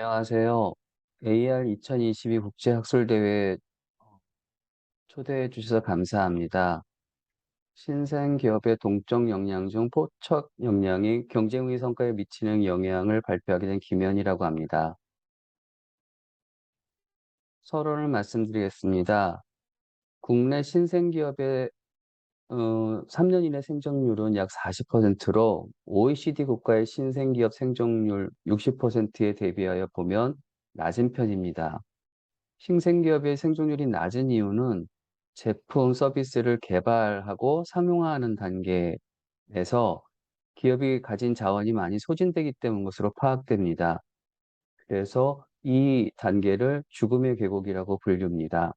안녕하세요. AR 2022 국제학술대회 초대해 주셔서 감사합니다. 신생 기업의 동적 역량 중 포착 역량이 경쟁 의 성과에 미치는 영향을 발표하게 된 김현이라고 합니다. 서론을 말씀드리겠습니다. 국내 신생 기업의 어, 3년 이내 생존율은 약 40%로 OECD 국가의 신생 기업 생존율 60%에 대비하여 보면 낮은 편입니다. 신생기업의 생존율이 낮은 이유는 제품, 서비스를 개발하고 상용화하는 단계에서 기업이 가진 자원이 많이 소진되기 때문 것으로 파악됩니다. 그래서 이 단계를 죽음의 계곡이라고 불립니다.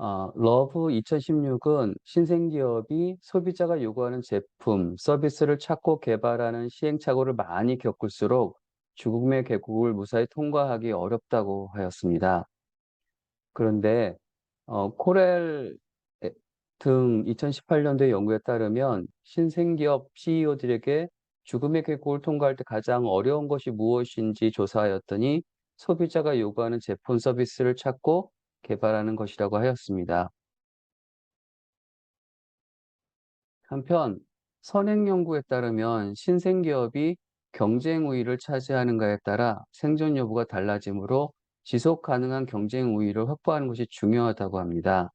어, 러브 2016은 신생기업이 소비자가 요구하는 제품, 서비스를 찾고 개발하는 시행착오를 많이 겪을수록 죽음의 계곡을 무사히 통과하기 어렵다고 하였습니다. 그런데 어, 코렐 등 2018년도의 연구에 따르면 신생기업 CEO들에게 죽음의 계곡을 통과할 때 가장 어려운 것이 무엇인지 조사하였더니 소비자가 요구하는 제품 서비스를 찾고 개발하는 것이라고 하였습니다. 한편 선행 연구에 따르면 신생 기업이 경쟁 우위를 차지하는가에 따라 생존 여부가 달라지므로 지속 가능한 경쟁 우위를 확보하는 것이 중요하다고 합니다.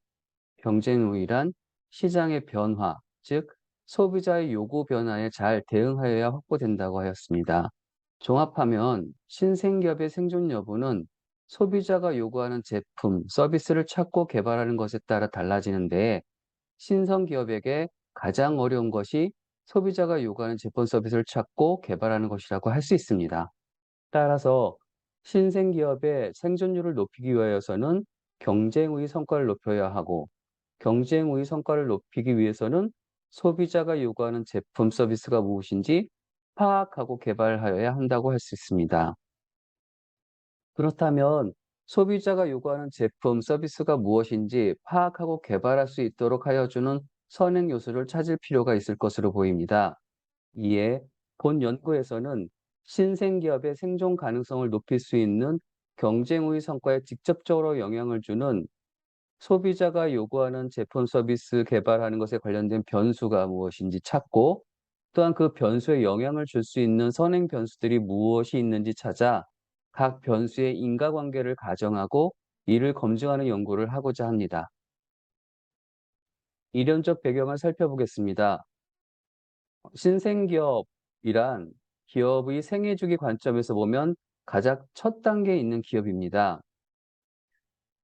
경쟁 우위란 시장의 변화, 즉 소비자의 요구 변화에 잘 대응하여야 확보된다고 하였습니다. 종합하면 신생기업의 생존 여부는 소비자가 요구하는 제품, 서비스를 찾고 개발하는 것에 따라 달라지는데 신성 기업에게 가장 어려운 것이 소비자가 요구하는 제품 서비스를 찾고 개발하는 것이라고 할 수 있습니다. 따라서 신생 기업의 생존율을 높이기 위하여서는 경쟁의 성과를 높여야 하고 경쟁의 성과를 높이기 위해서는 소비자가 요구하는 제품 서비스가 무엇인지 파악하고 개발하여야 한다고 할 수 있습니다. 그렇다면 소비자가 요구하는 제품, 서비스가 무엇인지 파악하고 개발할 수 있도록 하여 주는 선행 요소를 찾을 필요가 있을 것으로 보입니다. 이에 본 연구에서는 신생 기업의 생존 가능성을 높일 수 있는 경쟁의 성과에 직접적으로 영향을 주는 소비자가 요구하는 제품 서비스 개발하는 것에 관련된 변수가 무엇인지 찾고 또한 그 변수에 영향을 줄 수 있는 선행 변수들이 무엇이 있는지 찾아 각 변수의 인과관계를 가정하고 이를 검증하는 연구를 하고자 합니다. 이론적 배경을 살펴보겠습니다. 신생기업이란 기업의 생애주기 관점에서 보면 가장 첫 단계에 있는 기업입니다.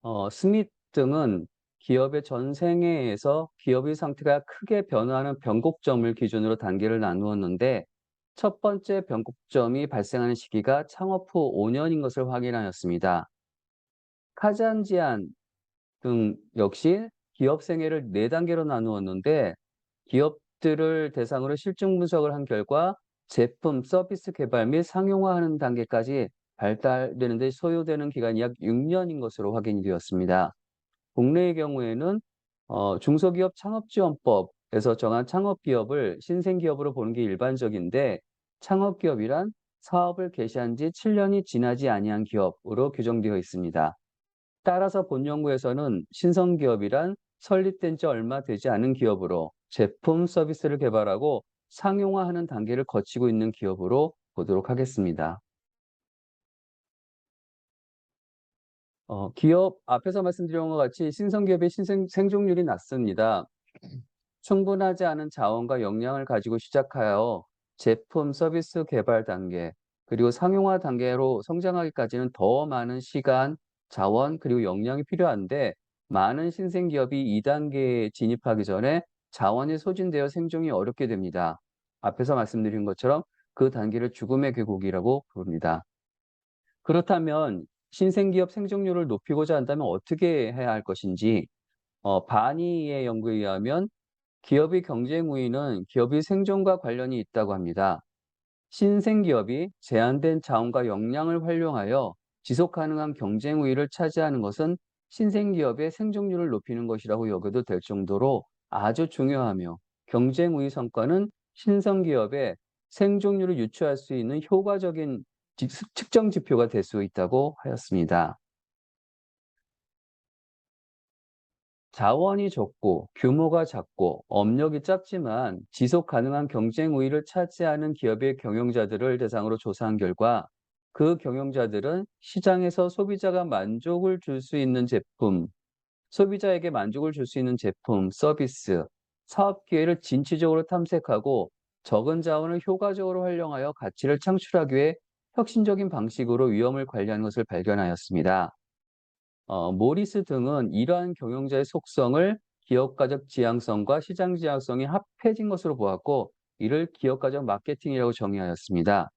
어, 스미트 등은 기업의 전 생애에서 기업의 상태가 크게 변화하는 변곡점을 기준으로 단계를 나누었는데 첫 번째 변곡점이 발생하는 시기가 창업 후 5년인 것을 확인하였습니다. 카잔지안 등 역시 기업 생애를 4단계로 나누었는데 기업들을 대상으로 실증 분석을 한 결과 제품, 서비스 개발 및 상용화하는 단계까지 발달되는 데 소요되는 기간이 약 6년인 것으로 확인이 되었습니다. 국내의 경우에는 어, 중소기업 창업지원법에서 정한 창업기업을 신생기업으로 보는 게 일반적인데 창업기업이란 사업을 개시한 지 7년이 지나지 아니한 기업으로 규정되어 있습니다. 따라서 본 연구에서는 신성기업이란 설립된 지 얼마 되지 않은 기업으로 제품 서비스를 개발하고 상용화하는 단계를 거치고 있는 기업으로 보도록 하겠습니다. 어, 기업 앞에서 말씀드린 것 같이 신성기업의 신생, 생존율이 낮습니다. 충분하지 않은 자원과 역량을 가지고 시작하여 제품 서비스 개발 단계 그리고 상용화 단계로 성장하기까지는 더 많은 시간, 자원 그리고 역량이 필요한데 많은 신생 기업이 2단계에 진입하기 전에 자원이 소진되어 생존이 어렵게 됩니다. 앞에서 말씀드린 것처럼 그 단계를 죽음의 계곡이라고 부릅니다. 그렇다면 신생기업 생존율을 높이고자 한다면 어떻게 해야 할 것인지 어, 바니의 연구에 의하면 기업의 경쟁 우위는 기업의 생존과 관련이 있다고 합니다. 신생 기업이 제한된 자원과 역량을 활용하여 지속 가능한 경쟁 우위를 차지하는 것은 신생 기업의 생존율을 높이는 것이라고 여겨도 될 정도로 아주 중요하며 경쟁 우위 성과는 신성 기업의 생존율을 유추할 수 있는 효과적인 측정 지표가 될 수 있다고 하였습니다. 자원이 적고 규모가 작고 업력이 짧지만 지속 가능한 경쟁 우위를 차지하는 기업의 경영자들을 대상으로 조사한 결과 그 경영자들은 시장에서 소비자가 만족을 줄 수 있는 제품, 소비자에게 만족을 줄 수 있는 제품, 서비스, 사업 기회를 진취적으로 탐색하고 적은 자원을 효과적으로 활용하여 가치를 창출하기 위해 혁신적인 방식으로 위험을 관리하는 것을 발견하였습니다. 어, 모리스 등은 이러한 경영자의 속성을 기업가적 지향성과 시장 지향성이 합해진 것으로 보았고 이를 기업가적 마케팅이라고 정의하였습니다.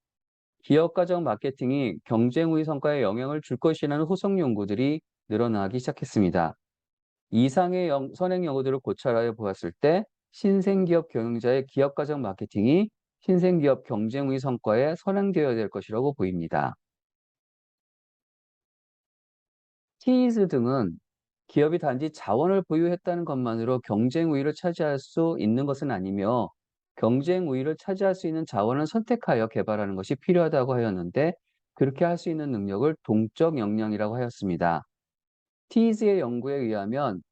기업가적 마케팅이 경쟁 우위 성과에 영향을 줄 것이라는 후속 연구들이 늘어나기 시작했습니다. 이상의 영, 선행 연구들을 고찰하여 보았을 때 신생기업 경영자의 기업가적 마케팅이 신생기업 경쟁 우위 성과에 선행되어야 될 것이라고 보입니다. 티즈 등은 기업이 단지 자원을 보유했다는 것만으로 경쟁 우위를 차지할 수 있는 것은 아니며 경쟁 우위를 차지할 수 있는 자원을 선택하여 개발하는 것이 필요하다고 하였는데 그렇게 할 수 있는 능력을 동적 역량이라고 하였습니다. 티즈의 연구에 의하면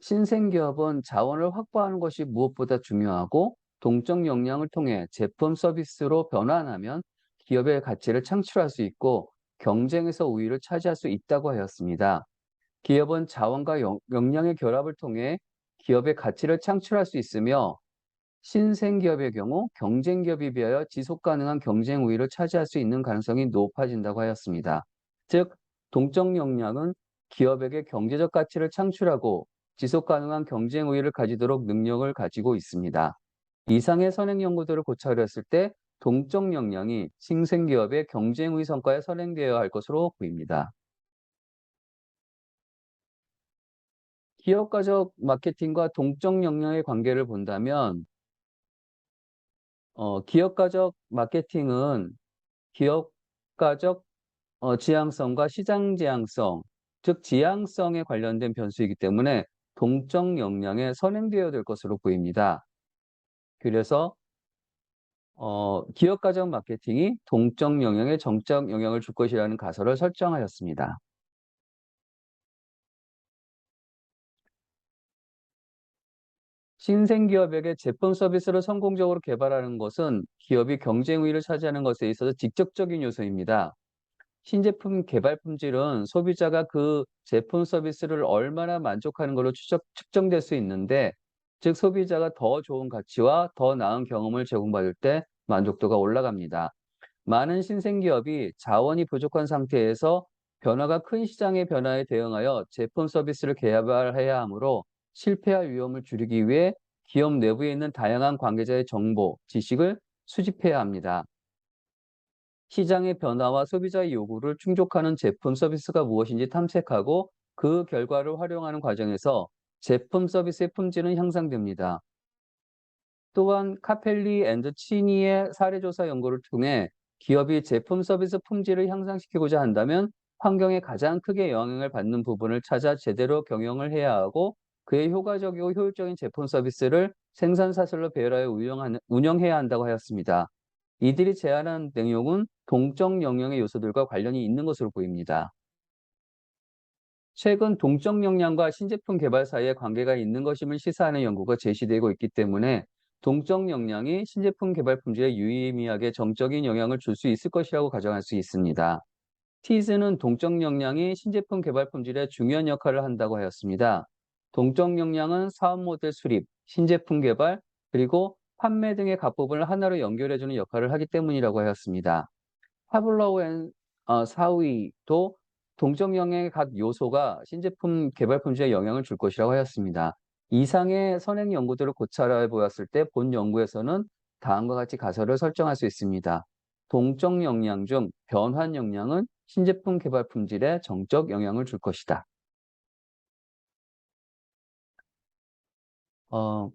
신생기업은 자원을 확보하는 것이 무엇보다 중요하고 동적 역량을 통해 제품 서비스로 변환하면 기업의 가치를 창출할 수 있고 경쟁에서 우위를 차지할 수 있다고 하였습니다. 기업은 자원과 역량의 결합을 통해 기업의 가치를 창출할 수 있으며 신생기업의 경우 경쟁기업에 비하여 지속 가능한 경쟁 우위를 차지할 수 있는 가능성이 높아진다고 하였습니다. 즉, 동적 역량은 기업에게 경제적 가치를 창출하고 지속 가능한 경쟁 우위를 가지도록 능력을 가지고 있습니다. 이상의 선행 연구들을 고찰했을 때 동적 역량이 신생기업의 경쟁 우위 성과에 선행되어야 할 것으로 보입니다. 기업가적 마케팅과 동적 역량의 관계를 본다면 어, 기업가적 마케팅은 기업가적 어, 지향성과 시장 지향성, 즉 지향성에 관련된 변수이기 때문에 동적 역량에 선행되어야 될 것으로 보입니다. 그래서 어, 기업 가정 마케팅이 동적 영역에 정적 영향을 줄 것이라는 가설을 설정하였습니다. 신생기업에게 제품 서비스를 성공적으로 개발하는 것은 기업이 경쟁 우위를 차지하는 것에 있어서 직접적인 요소입니다. 신제품 개발 품질은 소비자가 그 제품 서비스를 얼마나 만족하는 걸로 추적, 측정될 수 있는데 즉 소비자가 더 좋은 가치와 더 나은 경험을 제공받을 때 만족도가 올라갑니다. 많은 신생기업이 자원이 부족한 상태에서 변화가 큰 시장의 변화에 대응하여 제품 서비스를 개발해야 하므로 실패할 위험을 줄이기 위해 기업 내부에 있는 다양한 관계자의 정보, 지식을 수집해야 합니다. 시장의 변화와 소비자의 요구를 충족하는 제품 서비스가 무엇인지 탐색하고 그 결과를 활용하는 과정에서 제품 서비스의 품질은 향상됩니다. 또한 카펠리 앤드 치니의 사례조사 연구를 통해 기업이 제품 서비스 품질을 향상시키고자 한다면 환경에 가장 크게 영향을 받는 부분을 찾아 제대로 경영을 해야 하고 그의 효과적이고 효율적인 제품 서비스를 생산 사슬로 배열하여 운영해야 한다고 하였습니다. 이들이 제안한 내용은 동적 영역의 요소들과 관련이 있는 것으로 보입니다. 최근 동적 역량과 신제품 개발 사이에 관계가 있는 것임을 시사하는 연구가 제시되고 있기 때문에 동적 역량이 신제품 개발 품질에 유의미하게 정적인 영향을 줄 수 있을 것이라고 가정할 수 있습니다. 티즈는 동적 역량이 신제품 개발 품질에 중요한 역할을 한다고 하였습니다. 동적 역량은 사업 모델 수립, 신제품 개발, 그리고 판매 등의 각 부분을 하나로 연결해주는 역할을 하기 때문이라고 하였습니다. 파블로우 앤 어, 사위도 동적 영역의 각 요소가 신제품 개발 품질에 영향을 줄 것이라고 하였습니다. 이상의 선행 연구들을 고찰해 보았을 때 본 연구에서는 다음과 같이 가설을 설정할 수 있습니다. 동적 역량 중 변환 역량은 신제품 개발 품질에 정적 영향을 줄 것이다. 어,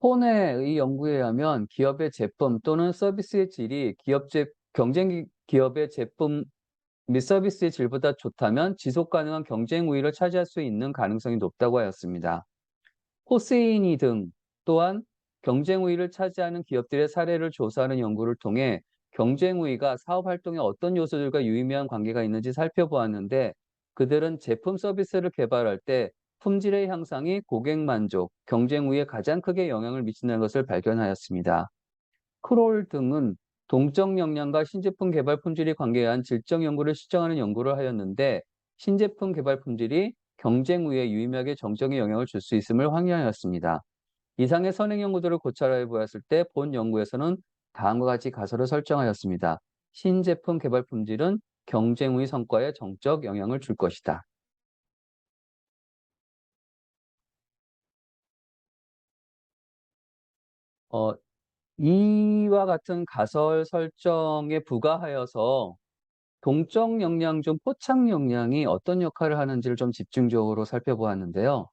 폰의 연구에 의하면 기업의 제품 또는 서비스의 질이 기업 제, 경쟁 기업의 제품 및 서비스의 질보다 좋다면 지속 가능한 경쟁 우위를 차지할 수 있는 가능성이 높다고 하였습니다. 호세이니 등 또한 경쟁 우위를 차지하는 기업들의 사례를 조사하는 연구를 통해 경쟁 우위가 사업 활동에 어떤 요소들과 유의미한 관계가 있는지 살펴보았는데 그들은 제품 서비스를 개발할 때 품질의 향상이 고객 만족, 경쟁 우위에 가장 크게 영향을 미친다는 것을 발견하였습니다. 크롤 등은 동적 역량과 신제품 개발 품질이 관계한 질적 연구를 시정하는 연구를 하였는데 신제품 개발 품질이 경쟁 우위에 유의미하게 정적인 영향을 줄 수 있음을 확인하였습니다. 이상의 선행 연구들을 고찰해 보았을 때 본 연구에서는 다음과 같이 가설을 설정하였습니다. 신제품 개발 품질은 경쟁 우위 성과에 정적 영향을 줄 것이다. 어, 이와 같은 가설 설정에 부가하여서 동적 역량 중 포착 역량이 어떤 역할을 하는지를 좀 집중적으로 살펴보았는데요.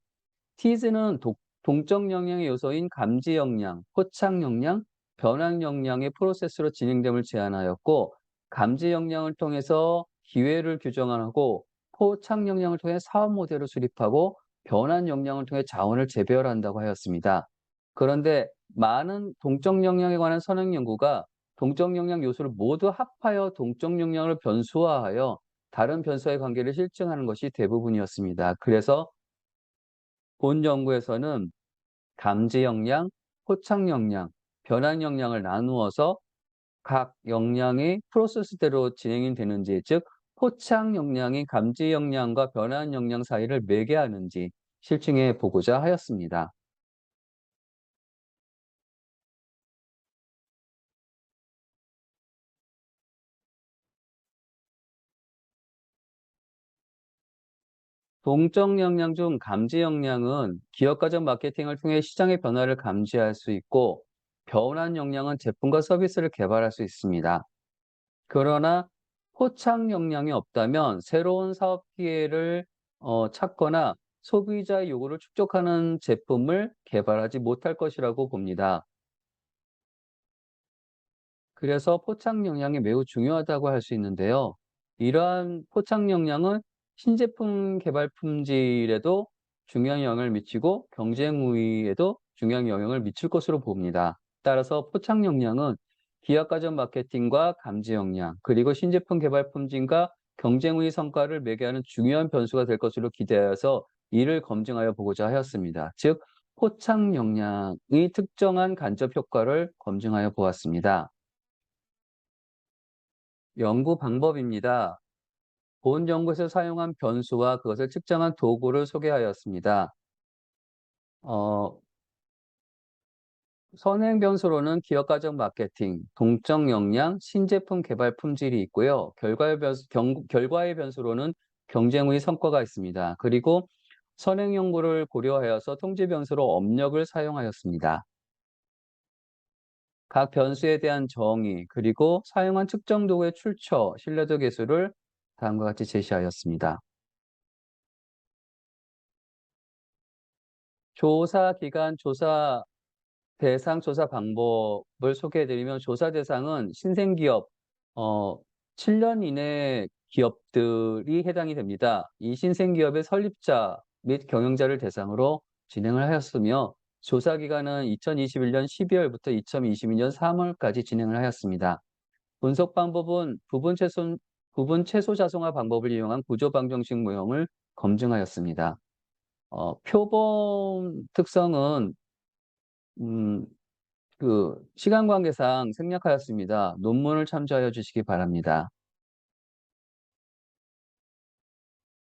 티즈는 동적 역량의 요소인 감지 역량, 포착 역량, 변환 역량의 프로세스로 진행됨을 제안하였고 감지 역량을 통해서 기회를 규정하고 포착 역량을 통해 사업 모델을 수립하고 변환 역량을 통해 자원을 재배열한다고 하였습니다. 그런데 많은 동적 역량에 관한 선행 연구가 동적 역량 요소를 모두 합하여 동적 역량을 변수화하여 다른 변수와의 관계를 실증하는 것이 대부분이었습니다. 그래서 본 연구에서는 감지 역량, 포착 역량, 변환 역량을 나누어서 각 역량이 프로세스대로 진행이 되는지, 즉 포착 역량이 감지 역량과 변환 역량 사이를 매개하는지 실증해 보고자 하였습니다. 동적 역량 중 감지 역량은 기업 가적 마케팅을 통해 시장의 변화를 감지할 수 있고 변환 역량은 제품과 서비스를 개발할 수 있습니다. 그러나 포착 역량이 없다면 새로운 사업 기회를 어, 찾거나 소비자 요구를 축적하는 제품을 개발하지 못할 것이라고 봅니다. 그래서 포착 역량이 매우 중요하다고 할 수 있는데요. 이러한 포착 역량은 신제품 개발 품질에도 중요한 영향을 미치고 경쟁 우위에도 중요한 영향을 미칠 것으로 봅니다. 따라서 포착 역량은 기업 가전 마케팅과 감지 역량, 그리고 신제품 개발 품질과 경쟁 우위 성과를 매개하는 중요한 변수가 될 것으로 기대하여서 이를 검증하여 보고자 하였습니다. 즉, 포착 역량의 특정한 간접 효과를 검증하여 보았습니다. 연구 방법입니다. 본 연구에서 사용한 변수와 그것을 측정한 도구를 소개하였습니다. 어, 선행 변수로는 기업가적 마케팅, 동적 역량, 신제품 개발 품질이 있고요. 결과의, 변수, 경, 결과의 변수로는 경쟁의 성과가 있습니다. 그리고 선행 연구를 고려하여서 통제 변수로 업력을 사용하였습니다. 각 변수에 대한 정의, 그리고 사용한 측정 도구의 출처, 신뢰도 계수를 다음과 같이 제시하였습니다. 조사 기간, 조사 대상, 조사 방법을 소개해드리면 조사 대상은 신생기업 어, 7년 이내 기업들이 해당이 됩니다. 이 신생기업의 설립자 및 경영자를 대상으로 진행을 하였으며 조사 기간은 2021년 12월부터 2022년 3월까지 진행을 하였습니다. 분석 방법은 부분 최소, 부분 최소 자성화 방법을 이용한 구조 방정식 모형을 검증하였습니다. 어, 표본 특성은 음, 그 시간 관계상 생략하였습니다. 논문을 참조하여 주시기 바랍니다.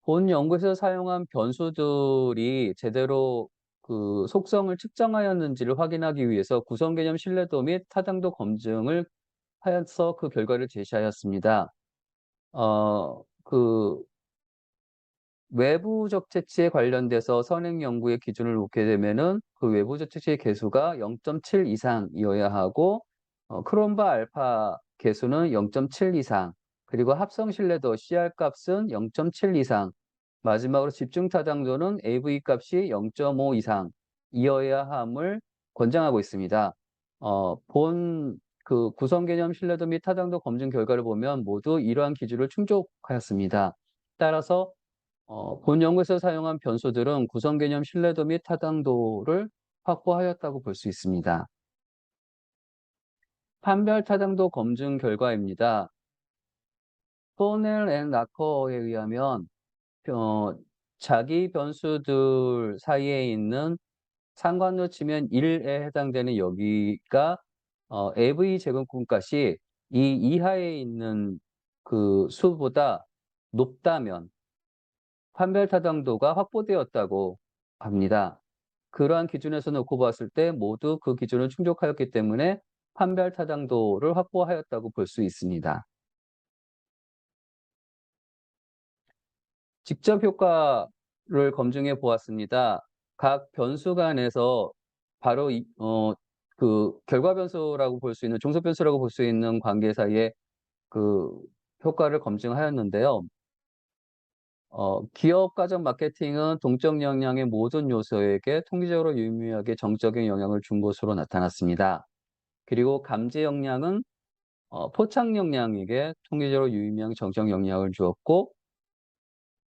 본 연구에서 사용한 변수들이 제대로 그 속성을 측정하였는지를 확인하기 위해서 구성 개념 신뢰도 및 타당도 검증을 하여서 그 결과를 제시하였습니다. 어, 그 외부적 채취에 관련돼서 선행 연구의 기준을 놓게 되면은 그 외부적 채취의 개수가 0.7 이상이어야 하고 어, 크롬바 알파 개수는 0.7 이상 그리고 합성 신뢰도 CR 값은 0.7 이상 마지막으로 집중 타당도는 AV 값이 0.5 이상이어야 함을 권장하고 있습니다. 어, 본 그 구성 개념 신뢰도 및 타당도 검증 결과를 보면 모두 이러한 기준을 충족하였습니다. 따라서 어, 본 연구에서 사용한 변수들은 구성 개념 신뢰도 및 타당도를 확보하였다고 볼 수 있습니다. 판별 타당도 검증 결과입니다. 포넬 앤 라커에 의하면 어, 자기 변수들 사이에 있는 상관로 치면 1에 해당되는 여기가 어, AV 제곱근값이 이 이하에 있는 그 수보다 높다면 판별 타당도가 확보되었다고 합니다. 그러한 기준에서 놓고 봤을 때 모두 그 기준을 충족하였기 때문에 판별 타당도를 확보하였다고 볼 수 있습니다. 직접 효과를 검증해 보았습니다. 각 변수 간에서 바로 이, 어, 그 결과 변수라고 볼 수 있는 종속 변수라고 볼 수 있는 관계 사이에 그 효과를 검증하였는데요. 어, 기업 가정 마케팅은 동적 역량의 모든 요소에게 통계적으로 유의미하게 정적인 영향을 준 것으로 나타났습니다. 그리고 감지 역량은 어, 포착 역량에게 통계적으로 유의미한 정적 영향을 주었고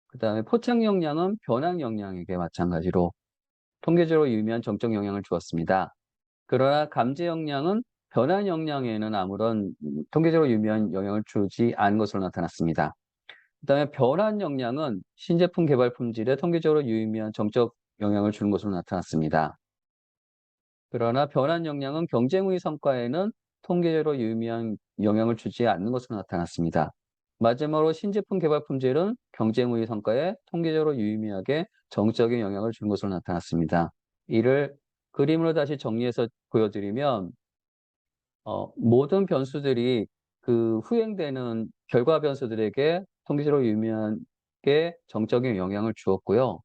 그 다음에 포착 역량은 변환 역량에게 마찬가지로 통계적으로 유의미한 정적 영향을 주었습니다. 그러나 감지 역량은 변환 역량에는 아무런 통계적으로 유의미한 영향을 주지 않은 것으로 나타났습니다. 그 다음에 변환 역량은 신제품 개발 품질에 통계적으로 유의미한 정적 영향을 주는 것으로 나타났습니다. 그러나 변환 역량은 경쟁의 성과에는 통계적으로 유의미한 영향을 주지 않는 것으로 나타났습니다. 마지막으로 신제품 개발 품질은 경쟁의 성과에 통계적으로 유의미하게 정적인 영향을 주는 것으로 나타났습니다. 이를 그림으로 다시 정리해서 보여드리면 어, 모든 변수들이 그 후행되는 결과 변수들에게 통계적으로 유의미하게 정적인 영향을 주었고요.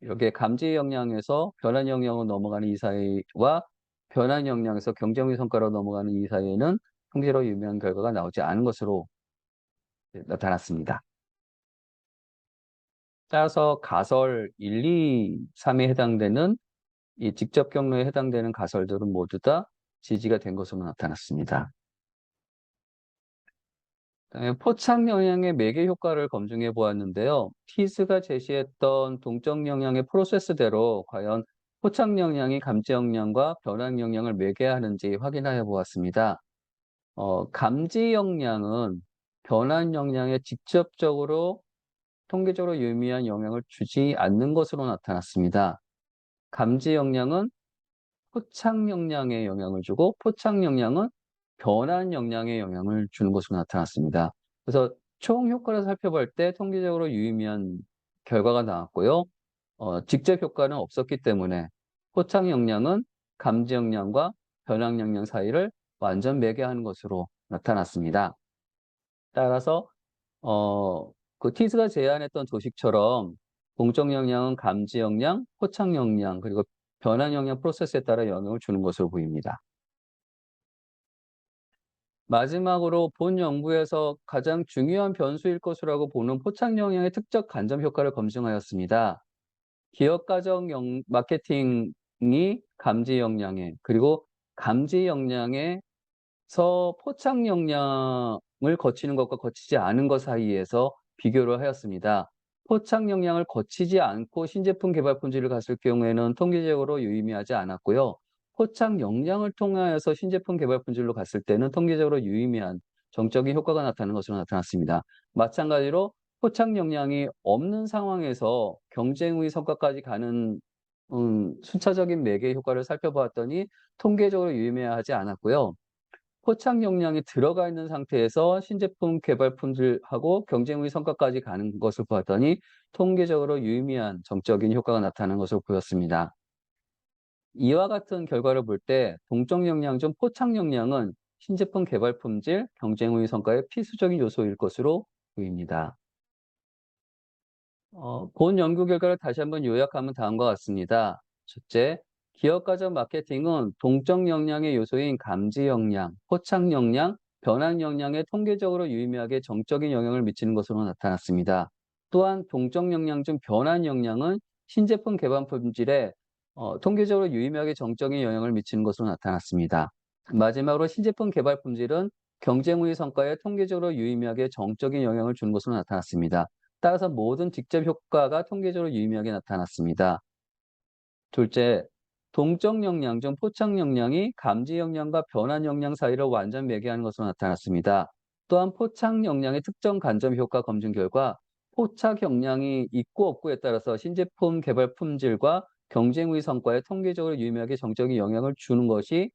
이렇게 감지 역량에서 변환 역량으로 넘어가는 이 사이와 변환 역량에서 경쟁의 성과로 넘어가는 이 사이에는 통계로 유의미한 결과가 나오지 않은 것으로 나타났습니다. 따라서 가설 1, 2, 3에 해당되는 이 직접 경로에 해당되는 가설들은 모두 다 지지가 된 것으로 나타났습니다. 포착 영향의 매개 효과를 검증해 보았는데요. 티스가 제시했던 동적 영향의 프로세스대로 과연 포착 영향이 감지 영향과 변환 영향을 매개하는지 확인하여 보았습니다. 어, 감지 영향은 변환 영향에 직접적으로 통계적으로 유의미한 영향을 주지 않는 것으로 나타났습니다. 감지 역량은 포착 역량에 영향을 주고 포착 역량은 변환 역량에 영향을 주는 것으로 나타났습니다. 그래서 총 효과를 살펴볼 때 통계적으로 유의미한 결과가 나왔고요. 어, 직접 효과는 없었기 때문에 포착 역량은 감지 역량과 변환 역량 사이를 완전 매개하는 것으로 나타났습니다. 따라서 어, 그 티스가 제안했던 조식처럼 공적 역량은 감지 역량, 포착 역량, 그리고 변환 역량 프로세스에 따라 영향을 주는 것으로 보입니다. 마지막으로 본 연구에서 가장 중요한 변수일 것이라고 보는 포착 영향의 특적 간접 효과를 검증하였습니다. 기업 가정 영, 마케팅이 감지 역량에 그리고 감지 역량에서 포착 역량을 거치는 것과 거치지 않은 것 사이에서 비교를 하였습니다. 포착 역량을 거치지 않고 신제품 개발 품질을 갔을 경우에는 통계적으로 유의미하지 않았고요. 포착 역량을 통하여서 신제품 개발 품질로 갔을 때는 통계적으로 유의미한 정적인 효과가 나타나는 것으로 나타났습니다. 마찬가지로 포착 역량이 없는 상황에서 경쟁의 성과까지 가는 음, 순차적인 매개 효과를 살펴보았더니 통계적으로 유의미하지 않았고요. 포착 역량이 들어가 있는 상태에서 신제품 개발 품질하고 경쟁의 성과까지 가는 것을 보았더니 통계적으로 유의미한 정적인 효과가 나타나는 것으로 보였습니다. 이와 같은 결과를 볼 때 동적 역량 중 포착 역량은 신제품 개발 품질, 경쟁의 성과의 필수적인 요소일 것으로 보입니다. 어, 본 연구 결과를 다시 한번 요약하면 다음과 같습니다. 첫째, 기업 가전 마케팅은 동적 역량의 요소인 감지 역량, 포착 역량, 변환 역량에 통계적으로 유의미하게 정적인 영향을 미치는 것으로 나타났습니다. 또한 동적 역량 중 변환 역량은 신제품 개발 품질에 어, 통계적으로 유의미하게 정적인 영향을 미치는 것으로 나타났습니다. 마지막으로 신제품 개발 품질은 경쟁의 성과에 통계적으로 유의미하게 정적인 영향을 주는 것으로 나타났습니다. 따라서 모든 직접 효과가 통계적으로 유의미하게 나타났습니다. 둘째, 동적 역량 중 포착 역량이 감지 역량과 변환 역량 사이를 완전 매개하는 것으로 나타났습니다. 또한 포착 역량의 특정 간접 효과 검증 결과 포착 역량이 있고 없고에 따라서 신제품 개발 품질과 경쟁 의 성과에 통계적으로 유의미하게 정적인 영향을 주는 것이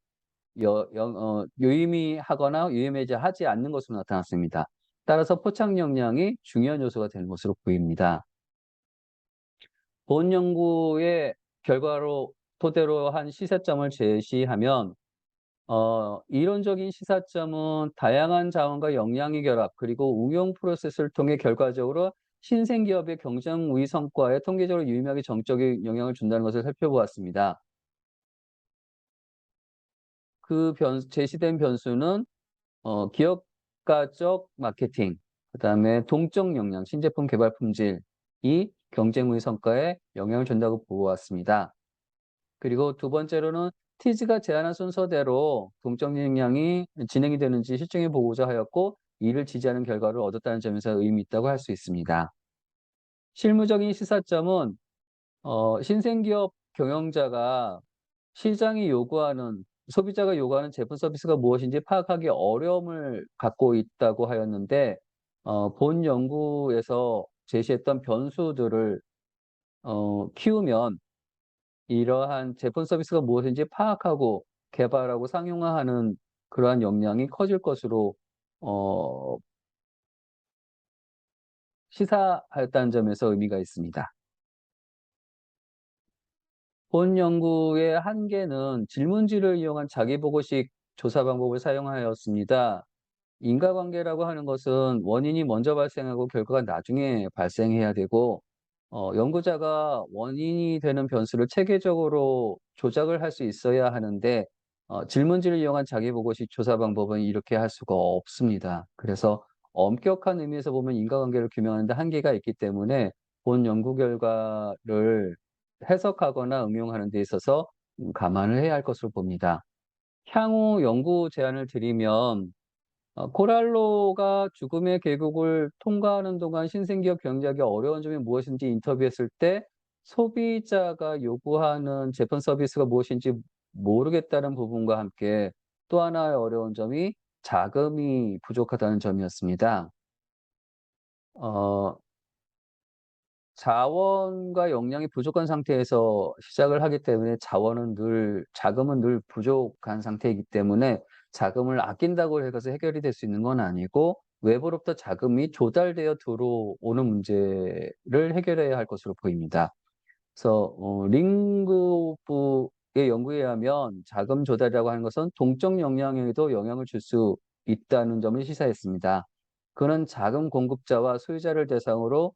여, 여, 어, 유의미하거나 유의미하지 않는 것으로 나타났습니다. 따라서 포착 역량이 중요한 요소가 되는 것으로 보입니다. 본 연구의 결과로 토대로 한 시사점을 제시하면 어, 이론적인 시사점은 다양한 자원과 역량의 결합 그리고 응용 프로세스를 통해 결과적으로 신생 기업의 경쟁 우위 성과에 통계적으로 유의미하게 정적인 영향을 준다는 것을 살펴보았습니다. 그 변, 제시된 변수는 어, 기업가적 마케팅, 그 다음에 동적 역량, 신제품 개발 품질이 경쟁 우위 성과에 영향을 준다고 보았습니다. 그리고 두 번째로는 티즈가 제안한 순서대로 동적 역량이 진행이 되는지 실증해 보고자 하였고 이를 지지하는 결과를 얻었다는 점에서 의미 있다고 할 수 있습니다. 실무적인 시사점은 어, 신생기업 경영자가 시장이 요구하는 소비자가 요구하는 제품 서비스가 무엇인지 파악하기 어려움을 갖고 있다고 하였는데 어, 본 연구에서 제시했던 변수들을 어, 키우면 이러한 제품 서비스가 무엇인지 파악하고 개발하고 상용화하는 그러한 역량이 커질 것으로 어, 시사하였다는 점에서 의미가 있습니다. 본 연구의 한계는 질문지를 이용한 자기보고식 조사 방법을 사용하였습니다. 인과관계라고 하는 것은 원인이 먼저 발생하고 결과가 나중에 발생해야 되고 어, 연구자가 원인이 되는 변수를 체계적으로 조작을 할 수 있어야 하는데 어, 질문지를 이용한 자기보고식 조사 방법은 이렇게 할 수가 없습니다. 그래서 엄격한 의미에서 보면 인과관계를 규명하는데 한계가 있기 때문에 본 연구 결과를 해석하거나 응용하는 데 있어서 감안을 해야 할 것으로 봅니다. 향후 연구 제안을 드리면 어, 코랄로가 죽음의 계곡을 통과하는 동안 신생기업 경제하기 어려운 점이 무엇인지 인터뷰했을 때 소비자가 요구하는 제품 서비스가 무엇인지 모르겠다는 부분과 함께 또 하나의 어려운 점이 자금이 부족하다는 점이었습니다. 어, 자원과 역량이 부족한 상태에서 시작을 하기 때문에 자원은 늘, 자금은 늘 부족한 상태이기 때문에 자금을 아낀다고 해서 해결이 될 수 있는 건 아니고 외부로부터 자금이 조달되어 들어오는 문제를 해결해야 할 것으로 보입니다. 그래서 어, 링그부의 연구에 의하면 자금 조달이라고 하는 것은 동적 역량에도 영향을 줄 수 있다는 점을 시사했습니다. 그는 자금 공급자와 소유자를 대상으로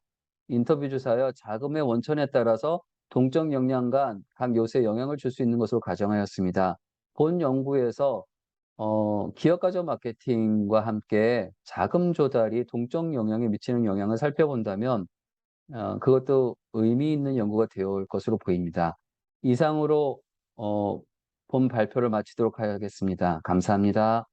인터뷰 조사하여 자금의 원천에 따라서 동적 역량 간 각 요소에 영향을 줄 수 있는 것으로 가정하였습니다. 본 연구에서 어, 기업 가적 마케팅과 함께 자금 조달이 동적 영향에 미치는 영향을 살펴본다면 어, 그것도 의미 있는 연구가 되어 올 것으로 보입니다. 이상으로 어, 본 발표를 마치도록 하겠습니다. 감사합니다.